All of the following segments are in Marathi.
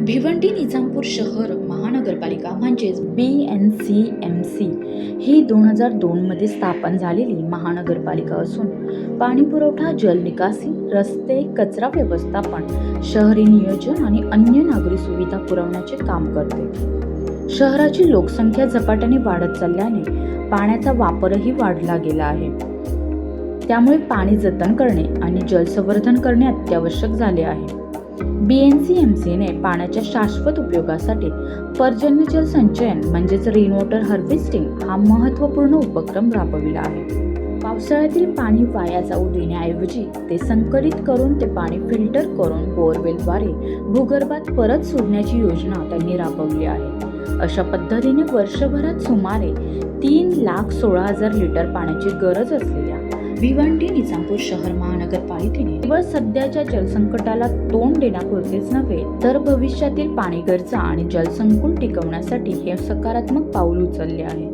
भिवंडी निजामपूर शहर महानगरपालिका म्हणजेच B N C M C ही दोन हजार दोनमध्ये स्थापन झालेली महानगरपालिका असून पाणीपुरवठा जलनिकासी रस्ते कचरा व्यवस्थापन शहरी नियोजन आणि अन्य नागरी सुविधा पुरवण्याचे काम करते. शहराची लोकसंख्या झपाट्याने वाढत चालल्याने पाण्याचा वापरही वाढला गेला आहे. त्यामुळे पाणी जतन करणे आणि जलसंवर्धन करणे अत्यावश्यक झाले आहे. बी एन सी एम सीने पाण्याच्या शाश्वत उपयोगासाठी पर्जन्यजल संचयन म्हणजेच रेन वॉटर हार्वेस्टिंग हा महत्त्वपूर्ण उपक्रम राबविला आहे. पावसाळ्यातील पाणी वाया जाऊ देण्याऐवजी ते संकलित करून ते पाणी फिल्टर करून बोअरवेलद्वारे भूगर्भात परत सोडण्याची योजना त्यांनी राबवली आहे. अशा पद्धतीने वर्षभरात सुमारे तीन लाख सोळा हजार लिटर पाण्याची गरज असलेल्या भिवंडी निजामपूर शहर महानगरपालिकेने. केवळ सध्याच्या जलसंकटाला तोंड देण्यापुरतेच नव्हे तर भविष्यातील पाणी गरजा आणि जलसंकुल टिकवण्यासाठी हे सकारात्मक पाऊल उचलले आहे.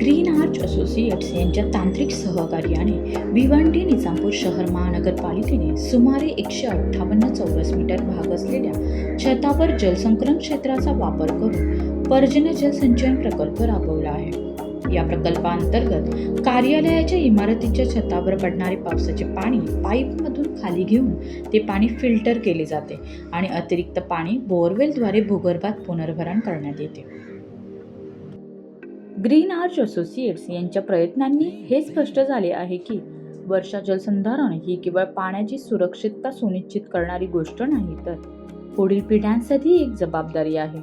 ग्रीन आर्च असोसिएट्स यांच्या तांत्रिक सहकार्याने भिवंडी निजामपूर शहर महानगरपालिकेने सुमारे एकशे अठ्ठावन्न चौरस मीटर भाग असलेल्या छतावर जलसंकलन क्षेत्राचा वापर करून पर्जन्य जलसंचयन प्रकल्प राबवला आहे. या प्रकल्पाअंतर्गत कार्यालयाच्या इमारतीच्या छतावर पडणारे पावसाचे पाणी पाईपमधून खाली घेऊन ते पाणी फिल्टर केले जाते आणि अतिरिक्त पाणी बोअरवेलद्वारे भूगर्भात पुनर्भरण करण्यात येते. ग्रीन आर्च असोसिएट्स यांच्या प्रयत्नांनी हे स्पष्ट झाले आहे की वर्षा जलसंधारण ही केवळ पाण्याची सुरक्षितता सुनिश्चित करणारी गोष्ट नाही तर पुढील पिढ्यांसाठी एक जबाबदारी आहे.